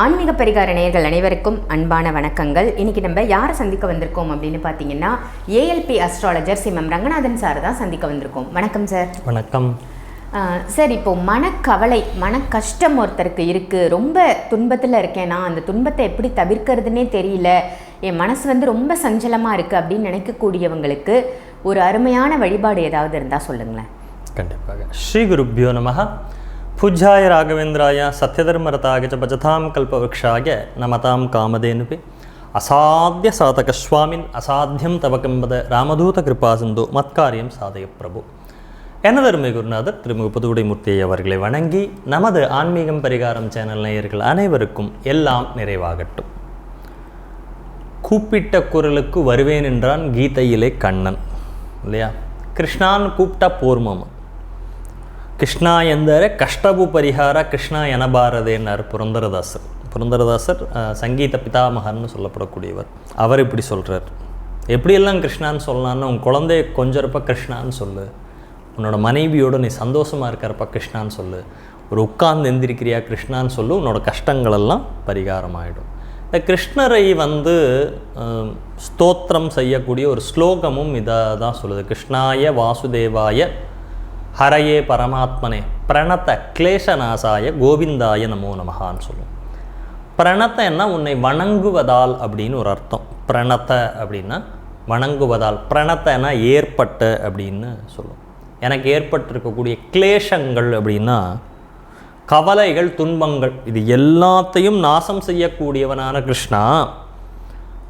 ஆன்மீக பரிகார நேயர்கள் அனைவருக்கும் அன்பான வணக்கங்கள். இன்னைக்கு நம்ம யாரை சந்திக்க வந்திருக்கோம் அப்படின்னு பார்த்தீங்கன்னா ALP astrologer Simham Ranganathan sir தான் சந்திக்க வந்திருக்கோம். வணக்கம் சார் வணக்கம். சார் இப்போ மனக்கவலை மன கஷ்டம் ஒருத்தருக்கு இருக்குது ரொம்ப துன்பத்தில் இருக்கேனா அந்த துன்பத்தை எப்படி தவிர்க்கிறதுனே தெரியல. என் மனசு வந்து ரொம்ப சஞ்சலமாக இருக்குது அப்படின்னு நினைக்கக்கூடியவங்களுக்கு ஒரு அருமையான வழிபாடு ஏதாவது இருந்தால் சொல்லுங்களேன். கண்டிப்பாக. ஸ்ரீ குருப்பியோ நம ಪೂಜ್ಯಾಯ ರಾಘವೇಂದ್ರಾಯ சத்யதர்மரதாக ச பஜதாம் ಕಲ್ಪವೃಕ್ಷಾಗೆ நமதாம் காமதேனுபி அசாத்திய சாதக சுவாமின் அசாத்தியம் ತವಕಂಬದ ராமதூத கிருபாசந்தோ மத்காரியம் சாதய பிரபு எனதருமை குருநாதர் திருமுக மூர்த்தியை அவர்களை வணங்கி நமது ஆன்மீகம் பரிகாரம் சேனல் நேயர்கள் அனைவருக்கும் எல்லாம் நிறைவாகட்டும் கூப்பிட்ட குரலுக்கு வருவேன் என்றான் கீதையிலே கண்ணன் இல்லையா கிருஷ்ணான் கூப்பிட்டா போர்மம் கிருஷ்ணா எந்தர கஷ்டபு பரிகார கிருஷ்ணா என பாரதேன்னார் புரந்தரதாசர் புரந்தரதாசர் சங்கீத பிதாமகர்னு சொல்லப்படக்கூடியவர். அவர் இப்படி சொல்கிறார் எப்படியெல்லாம் கிருஷ்ணான்னு சொல்லலான்னு உன் குழந்தைய கொஞ்சிறப்ப கிருஷ்ணான்னு சொல்லு. உன்னோட மனைவியோட நீ சந்தோஷமாக இருக்கிறப்ப கிருஷ்ணான்னு சொல்லு. ஒரு உட்கார்ந்து எந்திரிக்கிறியா கிருஷ்ணான்னு சொல்லு. உன்னோட கஷ்டங்களெல்லாம் பரிகாரமாயிடும். இந்த கிருஷ்ணரை வந்து ஸ்தோத்திரம் செய்யக்கூடிய ஒரு ஸ்லோகமும் இதை தான் சொல்லுது. கிருஷ்ணாய வாசுதேவாய ஹரையே பரமாத்மனே பிரணத்த கிளேசநாசாய கோவிந்தாய நமோ நமகான்னு சொல்லும். பிரணத்தன்னா உன்னை வணங்குவதால் அப்படின்னு ஒரு அர்த்தம். பிரணத்த அப்படின்னா வணங்குவதால் பிரணத்தைனா ஏற்பட்ட அப்படின்னு சொல்லுவோம் எனக்கு ஏற்பட்டிருக்கக்கூடிய கிளேஷங்கள் அப்படின்னா கவலைகள் துன்பங்கள் இது எல்லாத்தையும் நாசம் செய்யக்கூடியவனான கிருஷ்ணா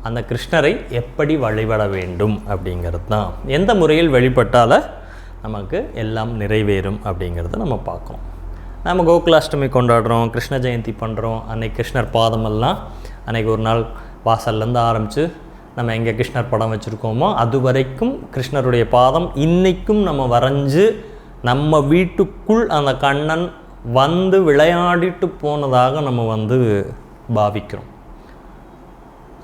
அந்த கிருஷ்ணரை எப்படி வழிபட வேண்டும் அப்படிங்கிறது தான். எந்த முறையில் வழிபட்டால நமக்கு எல்லாம் நிறைவேறும் அப்படிங்கிறத நம்ம பார்க்கணும். நம்ம கோகுலாஷ்டமி கொண்டாடுறோம் கிருஷ்ண ஜெயந்தி பண்ணுறோம் அன்னைக்கு கிருஷ்ணர் பாதமெல்லாம் அன்னைக்கு ஒரு நாள் வாசல்லேருந்து ஆரம்பித்து நம்ம எங்கே கிருஷ்ணர் படம் வச்சுருக்கோமோ அது வரைக்கும் கிருஷ்ணருடைய பாதம் இன்றைக்கும் நம்ம வரைஞ்சு நம்ம வீட்டுக்குள் அந்த கண்ணன் வந்து விளையாடிட்டு போனதாக நம்ம வந்து பாவிக்கிறோம்.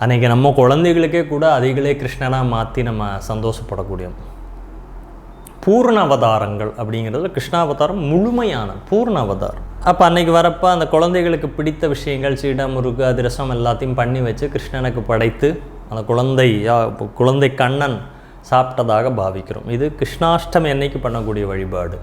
அன்றைக்கி நம்ம குழந்தைகளுக்கே கூட அதிகளே கிருஷ்ணனாக மாற்றி நம்ம சந்தோஷப்படக்கூடியோம் பூர்ண அவதாரங்கள் அப்படிங்கிறதுல கிருஷ்ணாவதாரம் முழுமையான பூர்ண அவதாரம் அப்போ அன்னைக்கு வரப்போ அந்த குழந்தைகளுக்கு பிடித்த விஷயங்கள் சீடா முருகு அதிரசம் எல்லாத்தையும் பண்ணி வச்சு கிருஷ்ணனுக்கு படைத்து அந்த குழந்தையா குழந்தை கண்ணன் சாப்பிட்டதாக பாவிக்கிறோம். இது கிருஷ்ணாஷ்டமி அன்னைக்கு பண்ணக்கூடிய வழிபாடு.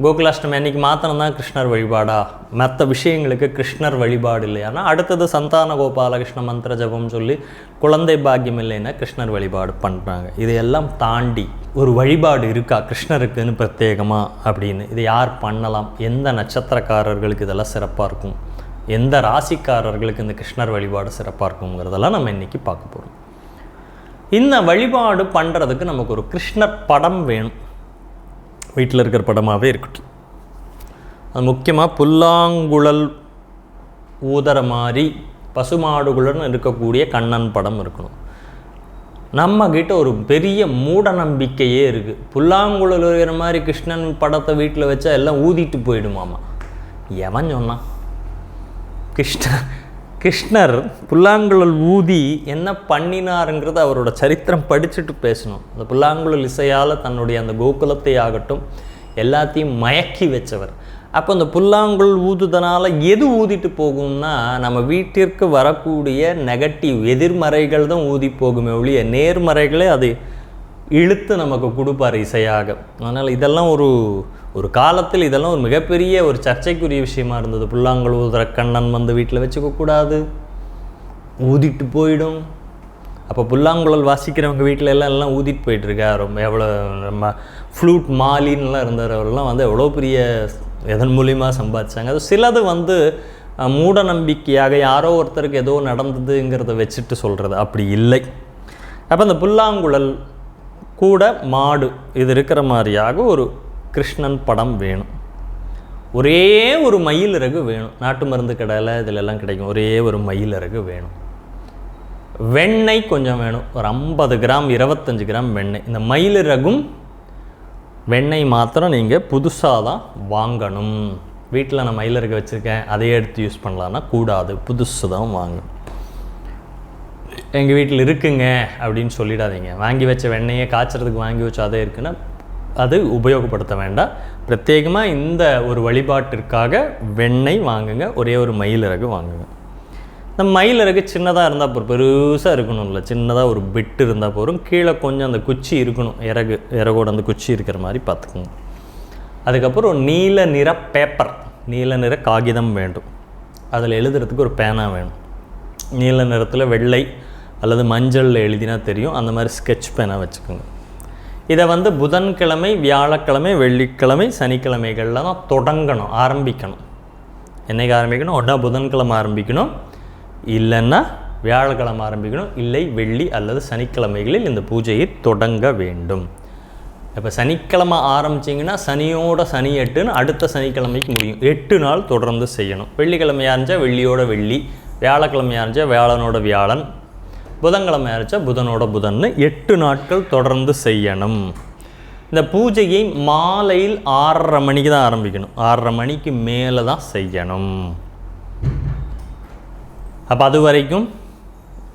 கோகுலாஷ்டமி அன்னைக்கு மாத்திரம் தான் கிருஷ்ணர் வழிபாடா? மற்ற விஷயங்களுக்கு கிருஷ்ணர் வழிபாடு இல்லையானா அடுத்தது சந்தான கோபாலகிருஷ்ண மந்திர ஜபம் சொல்லி குழந்தை பாக்கியம் இல்லைன்னா கிருஷ்ணர் வழிபாடு பண்ணுறாங்க இதையெல்லாம் தாண்டி ஒரு வழிபாடு இருக்கா கிருஷ்ணருக்குன்னு பிரத்யேகமாக அப்படின்னு? இது யார் பண்ணலாம்? எந்த நட்சத்திரக்காரர்களுக்கு இதெல்லாம் சிறப்பாக இருக்கும்? எந்த ராசிக்காரர்களுக்கு இந்த கிருஷ்ணர் வழிபாடு சிறப்பாக இருக்குங்கிறதெல்லாம் நம்ம இன்றைக்கி பார்க்க போகிறோம் இந்த வழிபாடு பண்ணுறதுக்கு நமக்கு ஒரு கிருஷ்ணர் படம் வேணும். வீட்டில் இருக்கிற படமாகவே இருக்கட்டும். அது முக்கியமாக புல்லாங்குழல் ஊதற மாதிரி பசுமாடுகளுடன் இருக்கக்கூடிய கண்ணன் படம் இருக்கணும். நம்மக்கிட்ட ஒரு பெரிய மூட நம்பிக்கையே இருக்குது புல்லாங்குழல் இருக்கிற மாதிரி கிருஷ்ணன் படத்தை வீட்டில் வச்சா எல்லாம் ஊதிட்டு போயிடுமாமா? எவன் சொன்னான்? கிருஷ்ணன் கிருஷ்ணர் புல்லாங்குழல் ஊதி என்ன பண்ணினாருங்கிறது அவரோட சரித்திரம் படிச்சுட்டு பேசணும். அந்த புல்லாங்குழல் இசையால் தன்னுடைய அந்த கோகுலத்தை ஆகட்டும் எல்லாத்தையும் மயக்கி வச்சவர். அப்போ அந்த புல்லாங்குழல் ஊதுதனால் எது ஊதிட்டு போகும்னா நம்ம வீட்டிற்கு வரக்கூடிய நெகட்டிவ் எதிர்மறைகள் தான் ஊதி போகுமே ஒழிய நேர்மறைகளே அது இழுத்து நமக்கு கொடுப்பார் இசையாக. அதனால் இதெல்லாம் ஒரு ஒரு காலத்தில் இதெல்லாம் ஒரு மிகப்பெரிய ஒரு சர்ச்சைக்குரிய விஷயமா இருந்தது. புல்லாங்குழல் ஊதுற கண்ணன் வந்து வீட்டில் வச்சுக்கக்கூடாது ஊதிட்டு போயிடும். அப்போ புல்லாங்குழல் வாசிக்கிறவங்க வீட்டில் எல்லாம் எல்லாம் ஊதிட்டு போயிட்டுருக்கா ரொம்ப எவ்வளோ நம்ம ஃப்ளூட் மாலின்லாம் இருந்தவரெல்லாம் வந்து எவ்வளோ பெரிய எதன் மூலிமா சம்பாதிச்சாங்க. அது சிலது வந்து மூட நம்பிக்கையாக யாரோ ஒருத்தருக்கு ஏதோ நடந்ததுங்கிறத வச்சுட்டு சொல்கிறது அப்படி இல்லை. அப்போ அந்த புல்லாங்குழல் கூட மாடு இது இருக்கிற மாதிரியாக ஒரு கிருஷ்ணன் படம் வேணும். ஒரே ஒரு மயில் இறகு வேணும். நாட்டு மருந்து கடையில் இதிலெல்லாம் கிடைக்கும். ஒரே ஒரு மயில் இறகு வேணும். வெண்ணெய் கொஞ்சம் வேணும். ஒரு ஐம்பது கிராம் இருபத்தஞ்சு கிராம் வெண்ணெய். இந்த மயில் இறகும் வெண்ணெய் மாத்திரம் நீங்கள் புதுசாக தான் வாங்கணும். வீட்டில் நான் மயில் இறகு வச்சுருக்கேன். அதையே எடுத்து யூஸ் பண்ணலான்னா கூடாது. புதுசு தான் வாங்கணும். எங்கள் வீட்டில் இருக்குங்க அப்படின்னு சொல்லிடாதீங்க. வாங்கி வச்ச வெண்ணெயை காய்ச்சறதுக்கு வாங்கி வச்ச அதே இருக்குன்னா அது உபயோகப்படுத்த வேண்டாம். பிரத்யேகமாக இந்த ஒரு வழிபாட்டிற்காக வெண்ணெய் வாங்குங்க ஒரே ஒரு மயில் இறகு வாங்குங்க. இந்த மயில் இறகு சின்னதாக இருந்தால் போதும் பெருசாக இருக்கணும்ல. சின்னதாக ஒரு பிட்டு இருந்தால் போதும் கீழே கொஞ்சம் அந்த குச்சி இருக்கணும் இறகு இறகோட அந்த குச்சி இருக்கிற மாதிரி பார்த்துக்குங்க. அதுக்கப்புறம் நீல நிற பேப்பர் நீல நிற காகிதம் வேண்டும். அதில் எழுதுறதுக்கு ஒரு பேனா வேணும். நீல நிறத்தில் வெள்ளை அல்லது மஞ்சளில் எழுதினா தெரியும். அந்த மாதிரி ஸ்கெட்ச் பேனை வச்சுக்கோங்க. இதை வந்து புதன்கிழமை வியாழக்கிழமை வெள்ளிக்கிழமை சனிக்கிழமைகளில் தான் தொடங்கணும் ஆரம்பிக்கணும். என்னைக்கு ஆரம்பிக்கணும்? ஒன்றா புதன்கிழமை ஆரம்பிக்கணும். இல்லைன்னா வியாழக்கிழமை ஆரம்பிக்கணும். இல்லை வெள்ளி அல்லது சனிக்கிழமைகளில் இந்த பூஜையை தொடங்க வேண்டும். இப்போ சனிக்கிழமை ஆரம்பிச்சிங்கன்னா சனியோட சனி எட்டுன்னு அடுத்த சனிக்கிழமைக்கு முடியும். எட்டு நாள் தொடர்ந்து செய்யணும். வெள்ளிக்கிழமையாக இருந்துச்சா வெள்ளியோட வெள்ளி வியாழக்கிழமையாக இருந்துச்சா வியாழனோட வியாழன் புதன்கிழமை அரைச்சா புதனோட புதன்னு எட்டு நாட்கள் தொடர்ந்து செய்யணும். இந்த பூஜையை மாலையில் ஆறரை மணிக்கு தான் ஆரம்பிக்கணும். ஆறரை மணிக்கு மேலே தான் செய்யணும். அப்போ அது வரைக்கும்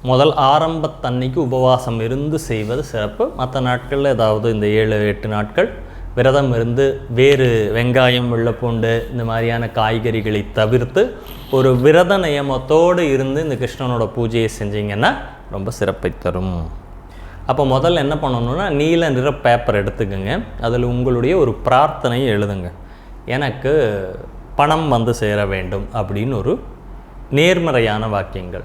முதல் ஆரம்பத்தன்னைக்கு உபவாசம் இருந்து செய்வது சிறப்பு. மற்ற நாட்களில் ஏதாவது இந்த ஏழு எட்டு நாட்கள் விரதம் இருந்து வேறு வெங்காயம் வெள்ளைப்பூண்டு இந்த மாதிரியான காய்கறிகளை தவிர்த்து ஒரு விரத நியமத்தோடு இருந்து இந்த கிருஷ்ணனோட பூஜையை செஞ்சீங்கன்னா ரொம்ப சிறப்பை தரும். அப்போ முதல்ல என்ன பண்ணணும்னா நீல நிற பேப்பர் எடுத்துக்கோங்க. அதில் உங்களுடைய ஒரு பிரார்த்தனையை எழுதுங்க. எனக்கு பணம் வந்து சேர வேண்டும் அப்படின்னு ஒரு நேர்மறையான வாக்கியங்கள்.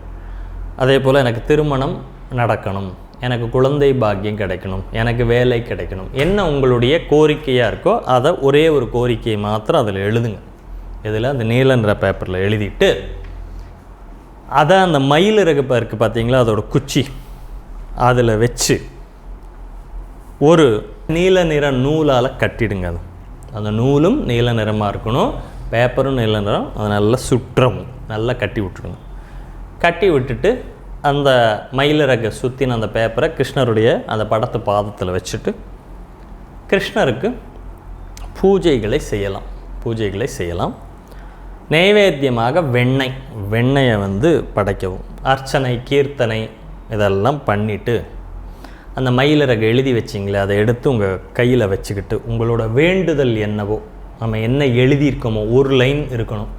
அதே போல் எனக்கு திருமணம் நடக்கணும். எனக்கு குழந்தை பாக்கியம் கிடைக்கணும். எனக்கு வேலை கிடைக்கணும். என்ன உங்களுடைய கோரிக்கையாக இருக்கோ அதை ஒரே ஒரு கோரிக்கையை மாத்திரம் அதில் எழுதுங்க. இதில் அந்த நீல நிற பேப்பரில் எழுதிட்டு அதை அந்த மயில் இறகு இருக்குது பார்த்தீங்களா அதோட குச்சி. அதில் வச்சு ஒரு நீல நிற நூலால் கட்டிடுங்க அது. அந்த நூலும் நீல நிறமாக இருக்கணும். பேப்பரும் நீல நிறம். அதை நல்லா சுற்றவும். நல்லா கட்டி விட்டுடுங்க. கட்டி விட்டுட்டு அந்த மயிலிறகை சுற்றின அந்த பேப்பரை கிருஷ்ணருடைய அந்த படத்து பாதத்தில் வச்சுட்டு கிருஷ்ணருக்கு பூஜைகளை செய்யலாம். பூஜைகளை செய்யலாம். நைவேத்தியமாக வெண்ணெய் வெண்ணெயை வந்து படைக்கவும். அர்ச்சனை கீர்த்தனை இதெல்லாம் பண்ணிவிட்டு அந்த மயிலிறகை எழுதி வச்சிங்களே அதை எடுத்து உங்கள் கையில் வச்சுக்கிட்டு உங்களோட வேண்டுதல் என்னவோ நம்ம என்ன எழுதியிருக்கோமோ ஒரு லைன் இருக்கணும்.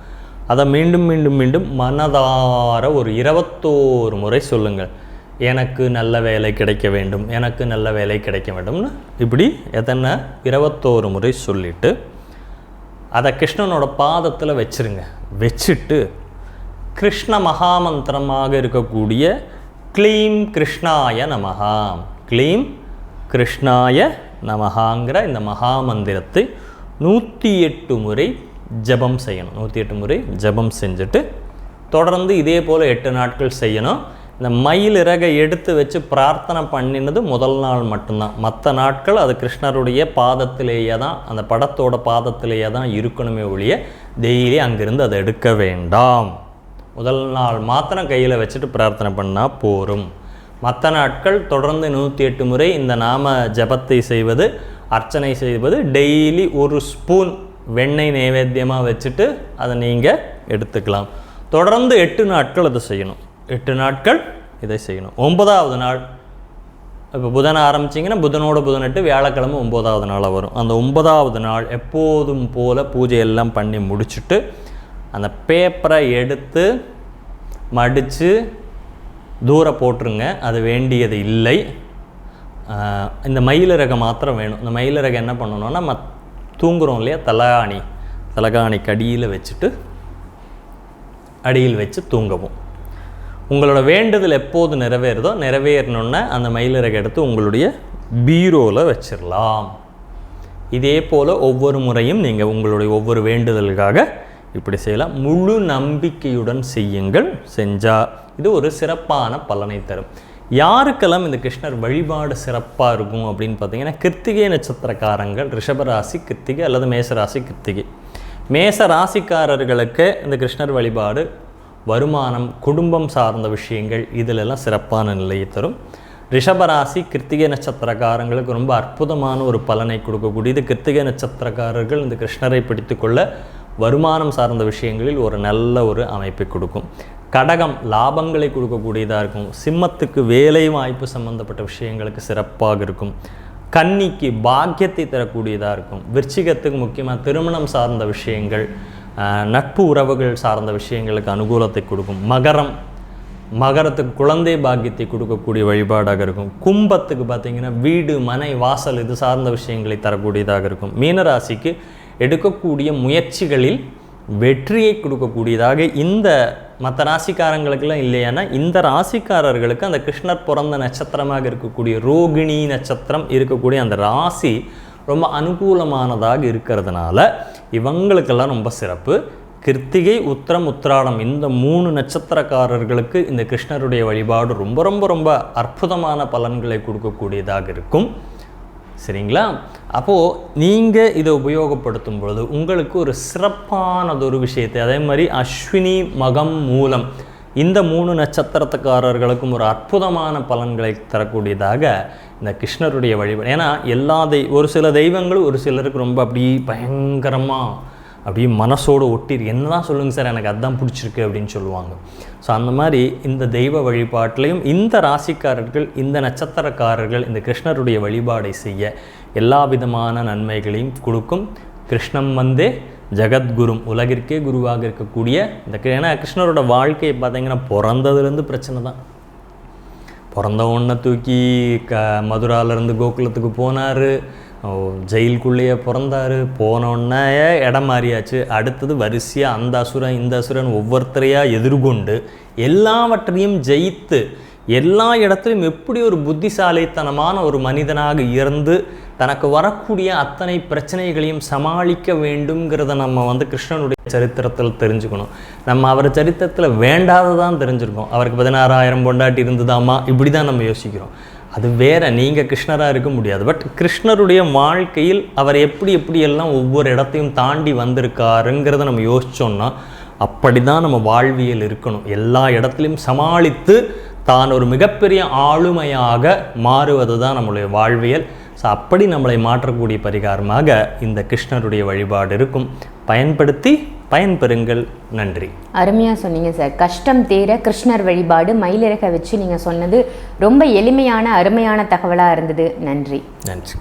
அதை மீண்டும் மீண்டும் மீண்டும் மனதார ஒரு இருபத்தோரு முறை சொல்லுங்கள். எனக்கு நல்ல வேலை கிடைக்க வேண்டும் எனக்கு நல்ல வேலை கிடைக்க வேண்டும்னு இப்படி எதனை இருபத்தோரு முறை சொல்லிவிட்டு அதை கிருஷ்ணனோட பாதத்தில் வச்சுருங்க. வச்சுட்டு கிருஷ்ண மகாமந்திரமாக இருக்கக்கூடிய க்ளீம் கிருஷ்ணாய நமகா க்ளீம் கிருஷ்ணாய நமகாங்கிற இந்த மகாமந்திரத்தை நூற்றி எட்டு முறை ஜெபம் செய்யணும். நூற்றி எட்டு முறை ஜெபம் செஞ்சுட்டு தொடர்ந்து இதே போல் எட்டு நாட்கள் செய்யணும். இந்த மயில் இறகை எடுத்து வச்சு பிரார்த்தனை பண்ணினது முதல் நாள் மட்டும்தான். மற்ற நாட்கள் அது கிருஷ்ணருடைய பாதத்திலேயே தான் அந்த படத்தோட பாதத்திலேயே தான் இருக்கணுமே ஒழிய டெய்லி அங்கிருந்து அதை எடுக்க வேண்டாம். முதல் நாள் மாத்திரம் கையில் வச்சுட்டு பிரார்த்தனை பண்ணால் போரும். மற்ற நாட்கள் தொடர்ந்து நூற்றி எட்டு முறை இந்த நாம ஜபத்தை செய்வது அர்ச்சனை செய்வது டெய்லி ஒரு ஸ்பூன் வெண்ணெய் நைவேத்தியமாக வச்சுட்டு அதை நீங்கள் எடுத்துக்கலாம். தொடர்ந்து எட்டு நாட்கள் அதை செய்யணும். எட்டு நாட்கள் இதை செய்யணும். ஒன்பதாவது நாள். இப்போ புதன் ஆரம்பிச்சிங்கன்னா புதனோட புதனிட்டு வியாழக்கிழமை ஒன்பதாவது நாளாக வரும். அந்த ஒன்பதாவது நாள் எப்போதும் போல் பூஜையெல்லாம் பண்ணி முடிச்சுட்டு அந்த பேப்பரை எடுத்து மடித்து தூர போட்டுருங்க. அது வேண்டியது இல்லை. இந்த மயிலிறகை மாத்திரம் வேணும். இந்த மயிலிறகை என்ன பண்ணணும்னா நம்ம தூங்குறோம் இல்லையா? தலகாணி. தலகாணிக்கு அடியில் வச்சுட்டு அடியில் வச்சு தூங்கவும். உங்களோட வேண்டுதல் எப்போது நிறைவேறுதோ நிறைவேறணுன்னா அந்த மயிலிறகு எடுத்து உங்களுடைய பீரோவில் வச்சிடலாம் இதே போல் ஒவ்வொரு முறையும் நீங்கள் உங்களுடைய ஒவ்வொரு வேண்டுதலுக்காக இப்படி செய்யலாம். முழு நம்பிக்கையுடன் செய்யுங்கள். செஞ்சால் இது ஒரு சிறப்பான பலனை தரும். யாருக்கெல்லாம் இந்த கிருஷ்ணர் வழிபாடு சிறப்பாக இருக்கும் அப்படின்னு பார்த்தீங்கன்னா கிருத்திகை நட்சத்திரக்காரங்கள் ரிஷபராசி கிருத்திகை அல்லது மேசராசி கிருத்திகை. மேச ராசிக்காரர்களுக்கு இந்த கிருஷ்ணர் வழிபாடு வருமானம் குடும்பம் சார்ந்த விஷயங்கள் இதிலெல்லாம் சிறப்பான நிலையை தரும். ரிஷபராசி கிருத்திகை நட்சத்திரக்காரங்களுக்கு ரொம்ப அற்புதமான ஒரு பலனை கொடுக்கக்கூடியது கிருத்திகை நட்சத்திரக்காரர்கள் இந்த கிருஷ்ணரை பிடித்துக்கொள்ள வருமானம் சார்ந்த விஷயங்களில் ஒரு நல்ல ஒரு அமைப்பை கொடுக்கும். கடகம் லாபங்களை கொடுக்கக்கூடியதாக இருக்கும். சிம்மத்துக்கு வேலை வாய்ப்பு சம்பந்தப்பட்ட விஷயங்களுக்கு சிறப்பாக இருக்கும். கன்னிக்கு பாக்கியத்தை தரக்கூடியதாக இருக்கும். விருச்சிகத்துக்கு முக்கியமாக திருமணம் சார்ந்த விஷயங்கள் நட்பு உறவுகள் சார்ந்த விஷயங்களுக்கு அனுகூலத்தை கொடுக்கும். மகரம் மகரத்துக்கு குழந்தை பாக்கியத்தை கொடுக்கக்கூடிய வழிபாடாக இருக்கும். கும்பத்துக்கு பார்த்தீங்கன்னா வீடு மனை வாசல் இது சார்ந்த விஷயங்களை தரக்கூடியதாக இருக்கும். மீனராசிக்கு எடுக்கக்கூடிய முயற்சிகளில் வெற்றியை கொடுக்கக்கூடியதாக இந்த மற்ற ராசிக்காரங்களுக்கெல்லாம் இல்லையானா இந்த ராசிக்காரர்களுக்கு அந்த கிருஷ்ணர் பிறந்த நட்சத்திரமாக இருக்கக்கூடிய ரோகிணி நட்சத்திரம் இருக்கக்கூடிய அந்த ராசி ரொம்ப அனுகூலமானதாக இருக்கிறதுனால இவங்களுக்கெல்லாம் ரொம்ப சிறப்பு. கிருத்திகை உத்திரம் உத்திராடம் இந்த மூணு நட்சத்திரக்காரர்களுக்கு இந்த கிருஷ்ணருடைய வழிபாடு ரொம்ப ரொம்ப ரொம்ப அற்புதமான பலன்களை கொடுக்கக்கூடியதாக இருக்கும். சரிங்களா? அப்போது நீங்கள் இதை உபயோகப்படுத்தும் பொழுது உங்களுக்கு ஒரு சிறப்பானதொரு விஷயத்தை அதே மாதிரி அஸ்வினி மகம் மூலம் இந்த மூணு நட்சத்திரத்துக்காரர்களுக்கும் ஒரு அற்புதமான பலன்களை தரக்கூடியதாக இந்த கிருஷ்ணருடைய வழிபாடு. ஏன்னா எல்லா தெய் ஒரு சில தெய்வங்களும் ஒரு சிலருக்கு ரொம்ப அப்படி பயங்கரமாக அப்படியே மனசோடு ஒட்டி என்னதான் சொல்லுங்கள் சார் எனக்கு அதுதான் பிடிச்சிருக்கு அப்படின்னு சொல்லுவாங்க. ஸோ அந்த மாதிரி இந்த தெய்வ வழிபாட்டிலையும் இந்த ராசிக்காரர்கள் இந்த நட்சத்திரக்காரர்கள் இந்த கிருஷ்ணருடைய வழிபாடை செய்ய எல்லா விதமான நன்மைகளையும் கொடுக்கும். கிருஷ்ணம் வந்தே ஜெகத்குரும். உலகிற்கே குருவாக இருக்கக்கூடிய இந்த ஏன்னா கிருஷ்ணரோட வாழ்க்கையை பார்த்தீங்கன்னா பிறந்ததுலேருந்து பிரச்சனை தான். பிறந்த உடனே தூக்கி க மதுராலேருந்து கோகுலத்துக்கு போனார். ஜெயிலுக்குள்ளேயே பிறந்தாரு. போனோடனே இடம் மாறியாச்சு. அடுத்தது வரிசையாக அந்த அசுரன் இந்த அசுரன் ஒவ்வொருத்தரையாக எதிர்கொண்டு எல்லாவற்றையும் ஜெயித்து எல்லா இடத்துலையும் எப்படி ஒரு புத்திசாலித்தனமான ஒரு மனிதனாக இருந்து தனக்கு வரக்கூடிய அத்தனை பிரச்சனைகளையும் சமாளிக்க வேண்டும்ங்கிறத நம்ம வந்து கிருஷ்ணனுடைய சரித்திரத்தில் தெரிஞ்சுக்கணும். நம்ம அவர் சரித்திரத்தில் வேண்டாததான் தெரிஞ்சிருக்கோம். அவருக்கு பதினாறாயிரம் பொண்டாட்டி இருந்ததாமா? இப்படி தான் நம்ம யோசிக்கிறோம். அது வேற நீங்கள் கிருஷ்ணராக இருக்க முடியாது. பட் கிருஷ்ணருடைய வாழ்க்கையில் அவர் எப்படி எப்படி எல்லாம் ஒவ்வொரு இடத்தையும் தாண்டி வந்திருக்காருங்கிறத நம்ம யோசிச்சோம்னா அப்படி தான் நம்ம வாழ்வியல் இருக்கணும். எல்லா இடத்துலையும் சமாளித்து தான் ஒரு மிகப்பெரிய ஆளுமையாக மாறுவது தான் நம்மளுடைய வாழ்வியல். ஸோ அப்படி நம்மளை மாற்றக்கூடிய பரிகாரமாக இந்த கிருஷ்ணருடைய வழிபாடு இருக்கும். பயன்படுத்தி பயன்பெறுங்கள். நன்றி. அருமையாக சொன்னீங்க சார் கஷ்டம் தீர கிருஷ்ணர் வழிபாடு மயிலிறக வச்சு நீங்கள் சொன்னது ரொம்ப எளிமையான அருமையான தகவலாக இருந்தது. நன்றி. நன்றி.